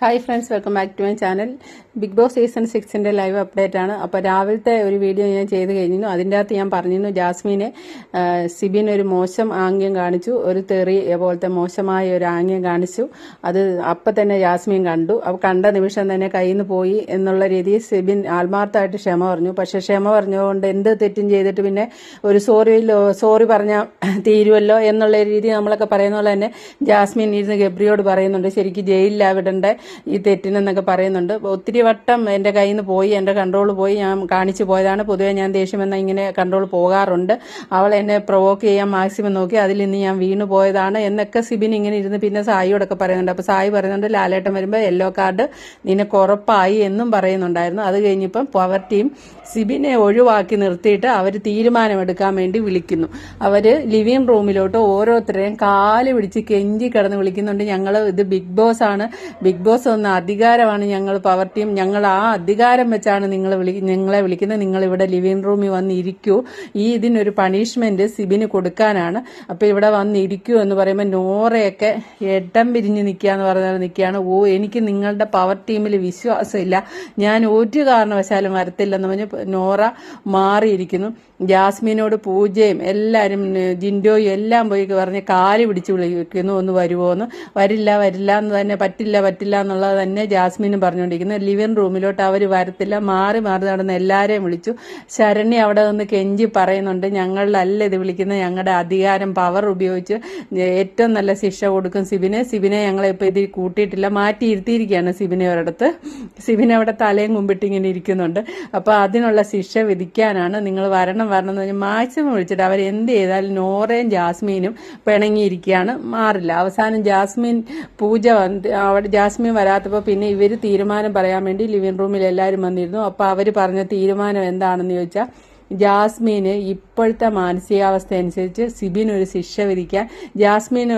Hi friends welcome back to my channel Bigg Boss season സിക്സിന്റെ live update ആണ്. അപ്പോൾ രാവിലത്തെ ഒരു വീഡിയോ ഞാൻ ചെയ്ത് കഴിഞ്ഞിരുന്നു. അതിന്റെ അകത്ത് ഞാൻ പറഞ്ഞിരുന്നു ജാസ്മിനെ സിബിൻ ഒരു മോശം ആംഗ്യം കാണിച്ചു. ഒരു തെറി പോലത്തെ മോശമായ ഒരു ആംഗ്യം കാണിച്ചു. അത് അപ്പം തന്നെ ജാസ്മിൻ കണ്ടു. അപ്പോൾ കണ്ട നിമിഷം തന്നെ കയ്യിൽ നിന്ന് പോയി എന്നുള്ള രീതിയിൽ സിബിൻ ആത്മാർത്ഥമായിട്ട് ക്ഷമ പറഞ്ഞു. പക്ഷെ ക്ഷമ പറഞ്ഞുകൊണ്ട് എന്ത് തെറ്റും ചെയ്തിട്ട് പിന്നെ ഒരു സോറി സോറി പറഞ്ഞാൽ തീരുമല്ലോ എന്നുള്ള രീതി നമ്മളൊക്കെ പറയുന്ന പോലെ തന്നെ ജാസ്മിൻ ഇരുന്ന് ഗബ്രിയോട് പറയുന്നുണ്ട്. ശരിക്കും ജയിലിലാ വിടണ്ടേ. ഈ തെറ്റിനെന്നൊക്കെ പറയുന്നുണ്ട്. ഒത്തിരി വട്ടം എന്റെ കയ്യിൽ നിന്ന് പോയി എന്റെ കൺട്രോൾ പോയി ഞാൻ കാണിച്ചു പോയതാണ്. പൊതുവെ ഞാൻ ദേഷ്യമെന്ന ഇങ്ങനെ കൺട്രോൾ പോകാറുണ്ട്. അവൾ എന്നെ പ്രൊവോക്ക് ചെയ്യാൻ മാക്സിമം നോക്കി അതിൽ നിന്ന് ഞാൻ വീണു പോയതാണ് എന്നൊക്കെ സിബിൻ ഇങ്ങനെ ഇരുന്ന് പിന്നെ സായിയോടൊക്കെ പറയുന്നുണ്ട്. അപ്പോൾ സായി പറയുന്നുണ്ട് ലാലേട്ടൻ വരുമ്പോൾ യെല്ലോ കാർഡ് നിനക്ക് ഉറപ്പായി എന്നും പറയുന്നുണ്ടായിരുന്നു. അത് കഴിഞ്ഞിപ്പം പവർ ടീം സിബിനെ ഒഴിവാക്കി നിർത്തിയിട്ട് അവർ തീരുമാനമെടുക്കാൻ വേണ്ടി വിളിക്കുന്നു. അവർ ലിവിങ് റൂമിലോട്ട് ഓരോരുത്തരെയും കാൽ പിടിച്ച് കെഞ്ചി കിടന്ന് വിളിക്കുന്നുണ്ട്. ഞങ്ങൾ ഇത് ബിഗ് ബോസ് ആണ്. ബിഗ് ബോസ് എന്ന അധികാരമാണ് ഞങ്ങൾ പവർ ടീം ഞങ്ങൾ ആ അധികാരം വെച്ചാണ് നിങ്ങൾ വിളി നിങ്ങളെ വിളിക്കുന്നത്. നിങ്ങൾ ഇവിടെ ലിവിംഗ് റൂമിൽ വന്ന് ഇരിക്കൂ ഈ ഇതിനൊരു പണിഷ്മെന്റ് സിബിന് കൊടുക്കാനാണ്. അപ്പോൾ ഇവിടെ വന്ന് ഇരിക്കൂ എന്ന് പറയുമ്പോൾ നോറയൊക്കെ എട്ടം പിരിഞ്ഞ് നിൽക്കുക എന്ന് പറഞ്ഞാൽ നിൽക്കുകയാണ്. ഓ എനിക്ക് നിങ്ങളുടെ പവർ ടീമിൽ വിശ്വാസമില്ല. ഞാൻ ഒരു കാരണവശാലും വരത്തില്ലെന്ന് പറഞ്ഞ് നോറ മാറിയിരിക്കുന്നു. ജാസ്മിനോട് പൂജയും എല്ലാവരും ജിൻഡോയും എല്ലാം പോയി പറഞ്ഞ് കാൽ പിടിച്ച് വിളിക്കുന്നു. ഒന്ന് വരുമോ എന്ന്. വരില്ല വരില്ല എന്ന് തന്നെ പറ്റില്ല പറ്റില്ല എന്നുള്ളത് തന്നെ ജാസ്മിനും പറഞ്ഞുകൊണ്ടിരിക്കുന്നത്. ലിവിംഗ് റൂമിലോട്ട് അവർ വരത്തില്ല. മാറി മാറി നടന്ന് എല്ലാവരെയും വിളിച്ചു. ശരണ്യ അവിടെ നിന്ന് കെഞ്ചി പറയുന്നുണ്ട് ഞങ്ങളിലല്ല ഇത് വിളിക്കുന്ന ഞങ്ങളുടെ അധികാരം പവർ ഉപയോഗിച്ച് ഏറ്റവും നല്ല ശിക്ഷ കൊടുക്കും സിബിനെ. സിബിനെ ഞങ്ങളെ ഇപ്പൊ ഇതിൽ കൂട്ടിയിട്ടില്ല. മാറ്റിയിരുത്തിയിരിക്കുകയാണ് സിബിനെ ഒരിടത്ത്. സിബിനെ അവിടെ തലയും കുമ്പിട്ട് ഇങ്ങനെ ഇരിക്കുന്നുണ്ട്. അപ്പൊ അതിനുള്ള ശിക്ഷ വിധിക്കാനാണ് നിങ്ങൾ വരണം വരണം എന്ന് പറഞ്ഞാൽ മാക്സിമം വിളിച്ചിട്ട് അവർ എന്ത് ചെയ്താലും നോറയും ജാസ്മീനും പിണങ്ങിയിരിക്കുകയാണ്. മാറില്ല. അവസാനം ജാസ്മിൻ പൂജ അവിടെ ജാസ്മിൻ വരാത്തപ്പോൾ പിന്നെ ഇവർ തീരുമാനം പറയാൻ വേണ്ടി ലിവിംഗ് റൂമിൽ എല്ലാവരും വന്നിരുന്നു. അപ്പോൾ അവർ പറഞ്ഞ തീരുമാനം എന്താണെന്ന് ചോദിച്ചാൽ ജാസ്മീന് ഇപ്പോഴത്തെ മാനസികാവസ്ഥ അനുസരിച്ച് സിബിന് ഒരു ശിക്ഷ വിധിക്കാൻ ജാസ്മിൻ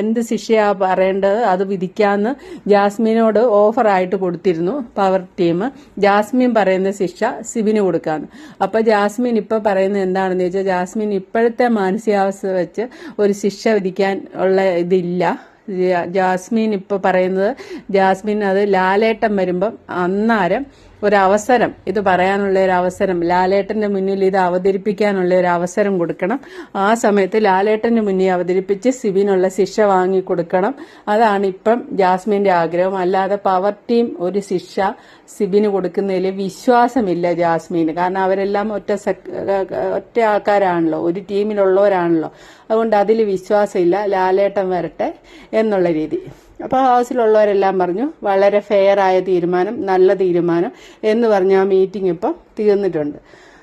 എന്ത് ശിക്ഷയാ പറയേണ്ടത് അത് വിധിക്കാമെന്ന് ജാസ്മിനോട് ഓഫറായിട്ട് കൊടുത്തിരുന്നു പവർ ടീം ജാസ്മിൻ പറയുന്ന ശിക്ഷ സിബിന് കൊടുക്കാമെന്ന് അപ്പോൾ ജാസ്മിൻ ഇപ്പോൾ പറയുന്നത് എന്താണെന്ന് ചോദിച്ചാൽ ജാസ്മിൻ ഇപ്പോഴത്തെ മാനസികാവസ്ഥ വെച്ച് ഒരു ശിക്ഷ വിധിക്കാൻ ഉള്ള ഇതില്ല. ജാസ്മിൻ ഇപ്പൊ പറയുന്നത് ജാസ്മിൻ അത് ലാലേട്ടം വരുമ്പം അന്നേരം ഒരു അവസരം ഇത് പറയാനുള്ള ഒരു അവസരം ലാലേട്ടന്റെ മുന്നിൽ ഇത് അവതരിപ്പിക്കാനുള്ള ഒരു അവസരം കൊടുക്കണം. ആ സമയത്ത് ലാലേട്ടന്റെ മുന്നിൽ അവതരിപ്പിച്ച് സിബിനുള്ള ശിക്ഷ വാങ്ങി കൊടുക്കണം. അതാണ് ഇപ്പം ജാസ്മിന്റെ ആഗ്രഹം. അല്ലാതെ പവർ ടീം ഒരു ശിക്ഷ സിബിന് കൊടുക്കുന്നതിൽ വിശ്വാസമില്ല ജാസ്മിന്. കാരണം അവരെല്ലാം ഒറ്റ ഒറ്റ ആൾക്കാരാണല്ലോ. ഒരു ടീമിലുള്ളവരാണല്ലോ. അതുകൊണ്ട് അതിൽ വിശ്വാസമില്ല. ലാലേട്ടൻ വരട്ടെ എന്നുള്ള രീതി. അപ്പോൾ ഹൗസിലുള്ളവരെല്ലാം പറഞ്ഞു വളരെ ഫെയർ ആയ തീരുമാനം നല്ല തീരുമാനം എന്ന് പറഞ്ഞ ആ മീറ്റിംഗ് ഇപ്പം തീർന്നിട്ടുണ്ട്.